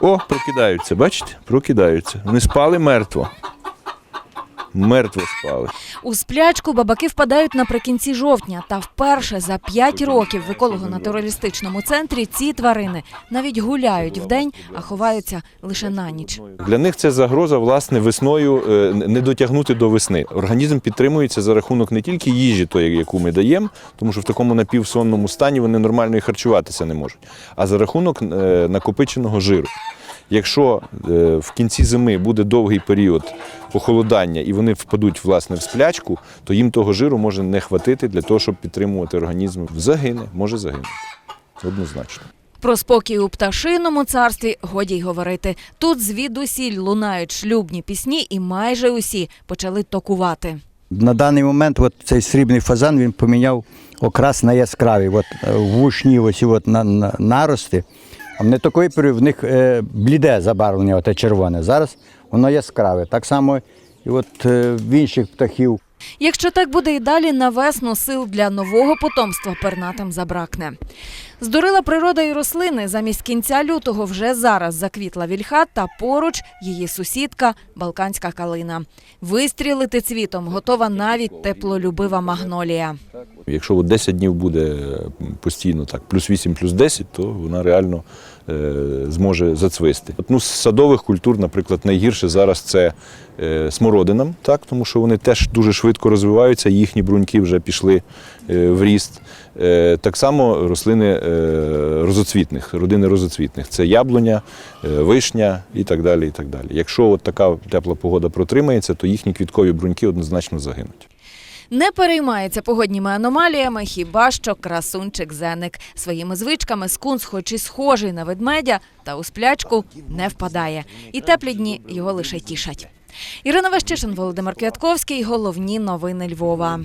О, прокидаються, бачите? Прокидаються. Вони спали мертво. Мертво спали. У сплячку бабаки впадають наприкінці жовтня. Та вперше за п'ять років в еколого-натуралістичному центрі ці тварини навіть гуляють вдень, а ховаються лише на ніч. Для них це загроза власне весною е, не дотягнути до весни. Організм підтримується за рахунок не тільки їжі, тої, яку ми даємо, тому що в такому напівсонному стані вони нормально і харчуватися не можуть, а за рахунок е, накопиченого жиру. Якщо е, в кінці зими буде довгий період похолодання і вони впадуть власне в сплячку, то їм того жиру може не хватити для того, щоб підтримувати організм. Загине, може загинути. Однозначно. Про спокій у пташиному царстві годі й говорити. Тут звідусіль лунають шлюбні пісні, і майже усі почали токувати. На даний момент от цей срібний фазан він поміняв окрас на яскравий. От е, вушні ось от на, на, нарости. Не такий період в них е, бліде забарвлення, оте червоне. Зараз воно яскраве. Так само і от е, в інших птахів. Якщо так буде і далі, на весну сил для нового потомства пернатим забракне. Здурила природа і рослини. Замість кінця лютого вже зараз заквітла вільха та поруч її сусідка балканська калина. Вистрілити цвітом готова навіть теплолюбива магнолія. Якщо 10 днів буде постійно так, плюс 8, плюс 10, то вона реально е, зможе зацвисти. Ну, з садових культур, наприклад, найгірше зараз це е, смородинам, так, тому що вони теж дуже швидко розвиваються, їхні бруньки вже пішли е, в ріст. Е, так само рослини е, розоцвітних, родини розоцвітних. Це яблуня, е, вишня і так далі. І так далі. Якщо от така тепла погода протримається, то їхні квіткові бруньки однозначно загинуть. Не переймається погодніми аномаліями, хіба що красунчик зеник. Своїми звичками скунс, хоч і схожий на ведмедя, та у сплячку не впадає. І теплі дні його лише тішать. Ірина Вещишин, Володимир Квятковський. Головні новини Львова.